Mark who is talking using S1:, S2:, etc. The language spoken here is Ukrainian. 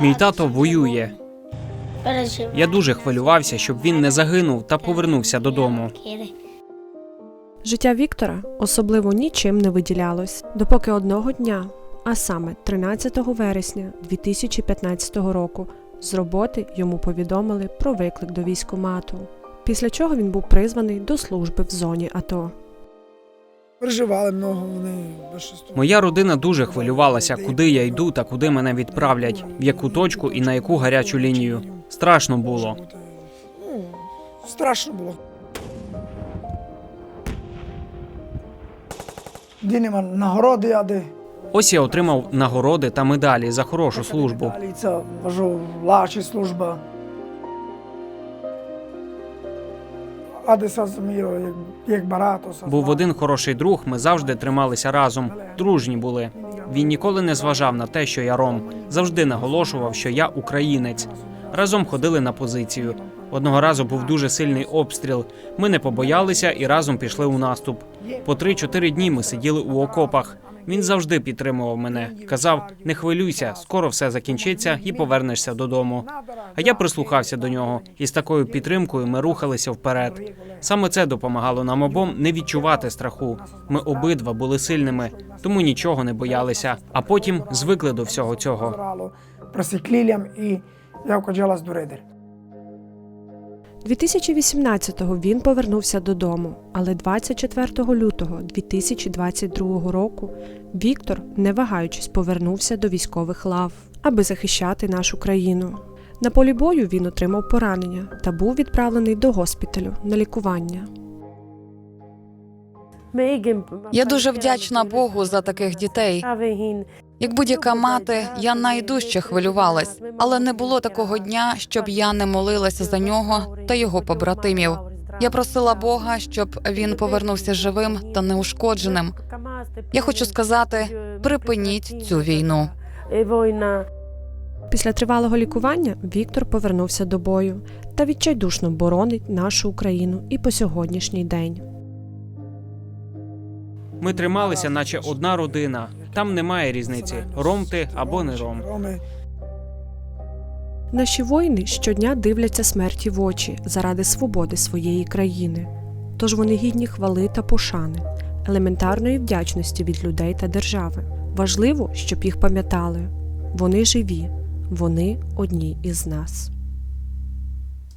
S1: Мій тато воює. Я дуже хвилювався, щоб він не загинув та повернувся додому.
S2: Життя Віктора особливо нічим не виділялось, допоки одного дня, а саме 13 вересня 2015 року, з роботи йому повідомили про виклик до військкомату, після чого він був призваний до служби в зоні АТО.
S3: Переживали много, вони.
S1: Моя родина дуже хвилювалася, куди я йду та куди мене відправлять, в яку точку і на яку гарячу лінію. Страшно було.
S3: Ну, страшно було. Де нема нагороди, а де
S1: Ось я отримав нагороди та медалі за хорошу службу.
S3: Це важу лачі служба.
S1: Був один хороший друг. Ми завжди трималися разом, дружні були. Він ніколи не зважав на те, що я ром. Завжди наголошував, що я українець. Разом ходили на позицію. Одного разу був дуже сильний обстріл. Ми не побоялися і разом пішли у наступ. По 3-4 дні ми сиділи у окопах. Він завжди підтримував мене. Казав: не хвилюйся, скоро все закінчиться і повернешся додому. А я прислухався до нього, і з такою підтримкою ми рухалися вперед. Саме це допомагало нам обом не відчувати страху. Ми обидва були сильними, тому нічого не боялися. А потім звикли до всього цього.
S3: Просіклілям і я коджалась до редер.
S2: 2018-го він повернувся додому, але 24 лютого 2022 року Віктор, не вагаючись, повернувся до військових лав, аби захищати нашу країну. На полі бою він отримав поранення та був відправлений до госпіталю на лікування.
S4: Я дуже вдячна Богу за таких дітей. Як будь-яка мати, я найдужче хвилювалась, але не було такого дня, щоб я не молилася за нього та його побратимів. Я просила Бога, щоб він повернувся живим та неушкодженим. Я хочу сказати: припиніть цю війну.
S2: Після тривалого лікування Віктор повернувся до бою та відчайдушно боронить нашу Україну і по сьогоднішній день.
S1: Ми трималися, наче одна родина. Там немає різниці: ром ти або не ром.
S2: Наші воїни щодня дивляться смерті в очі заради свободи своєї країни. Тож вони гідні хвали та пошани, елементарної вдячності від людей та держави. Важливо, щоб їх пам'ятали. Вони живі, вони одні із нас.